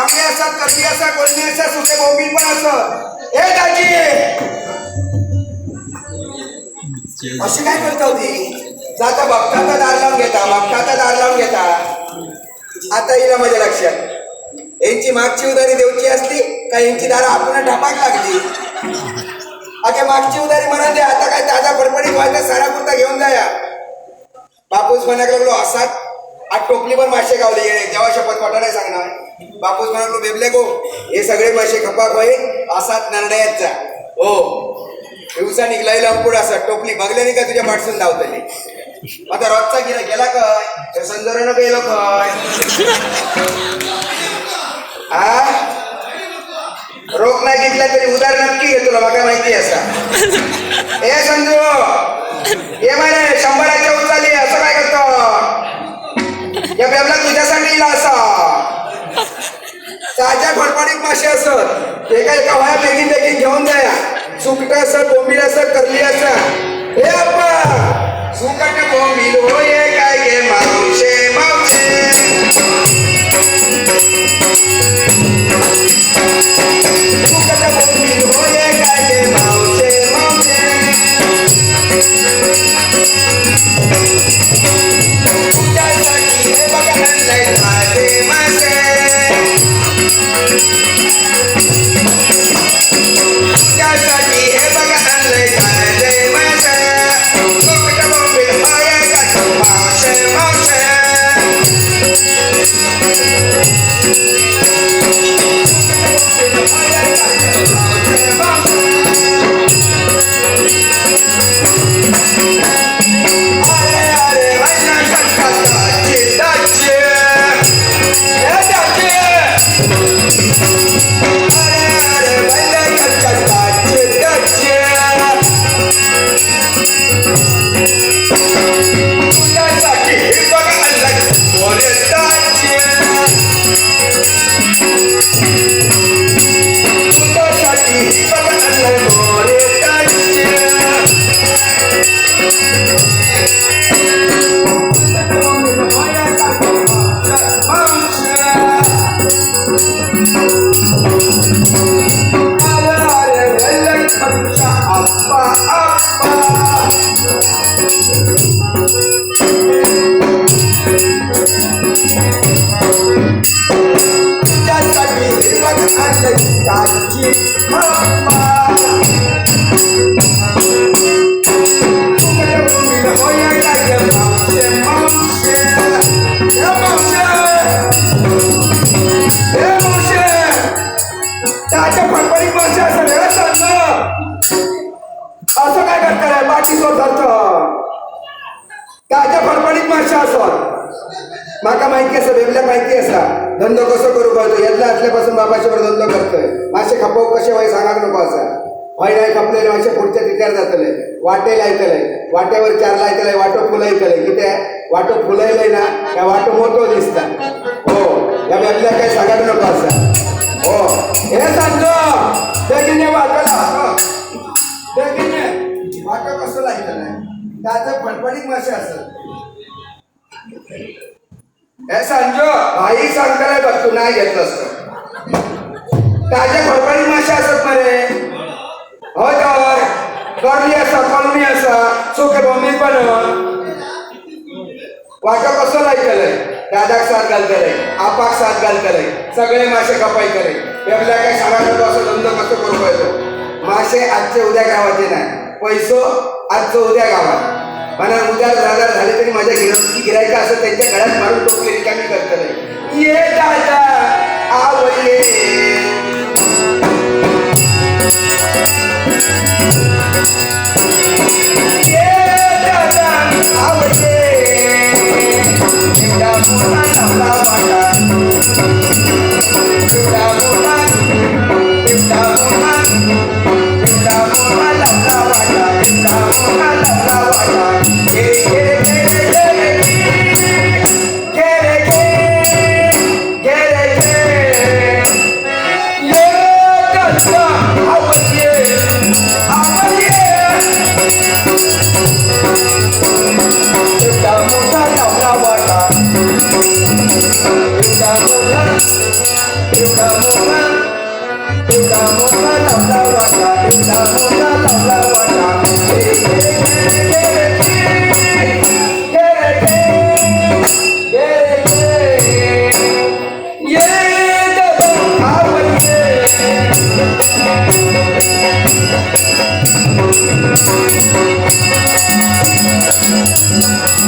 बांगडे असतात करडी असतात कोळणी असतात सुके बोंबील पण असत हे दाजी! अशी काय करता होती जाता बघता दार लावून घेता बघता दार लावून घेता. आता येईल माझ्या लक्षात. यांची मागची उधारी देऊची असली का यांची दारं आपण ढापाक लागली आता मागची उदारी म्हणा द्या आता काय ताजा फडफडीत व्हायचा सारा कुर्ता घेऊन जाया. बापूस म्हणायला लागलो असाच आज टोपली पण मासे गावली जेव्हा शपथ खोटा नाही सांगणार. बापूस म्हणालो बेबले गो हे सगळे पैसे खपाक होईल असाच नरड्यात हो. दिवसा निघलाय लंपुड असा टोपली बघले नाही का तुझ्या पाठसून धावतली? आता रोजचा गिरा गेला काय? त्या संजोरानं गेलो काय? हा रोख नाही घेतला तरी उदार नक्की घे तुला बघा माहिती असा. ए संजू ये मारे शंभराच्या उचाली असं काय करतो? या बेबला तुझ्यासाठी इला असा. ताज्या फडफडीत मासे असत एका एका वया बेगीन बेगीन घेऊन जाया. सुकट असत बोंबील असत करली असत हे अप्पा सुकट बोंबील होय काय गे मावशे मावशे करताय बाकी स्वतःच ताज्या फडफडीत मासे असत माका माहिती असा वेगळ्या माहिती असा धंदो कसो करू कळतो यातला असल्यापासून बरोबर धंदो करतोय. मासे खपव कसे व्हाय सांगाक नको असा व्हाय नाही खपलेले मासे पुढच्या तिथ्यार जातले. वाटे लायतले. वाट्यावर चार लायतले वाटो फुलायतले. किती वाटो फुलायलंय ना त्या वाटो मोठो दिसता. हो या वेगळ्या काही सांगाक नको असा हो. हे सांगतो. बेगिने वाटला. बेगिने हो. वाटो कसं लायतलं त्याचं फडफडीत मासे असत हे सांजो भाई सांगताय बघ तू नाही घेतलं असतं. ताज्या फडफडीत मासे असत मरे. हो तर करली असा कलमी असा सुके बोंबील पण. वाटो कसं लायतलंय दादाक साथ घालतलंय आपाक साथ घालतलंय. सगळे मासे करे आपल्या काय सांगायला असं धंदो कसं करू पाहिजे? मासे आजचे उद्या गावाचे नाही. पैसो आज उद्या गावात मला उद्या हजार झाले तरी माझ्या गिरायची गिरायचं असं त्यांच्या गळ्यात मारून टोकली रिकामी करतलंय ये दादा आवडले Yeah! Thank you.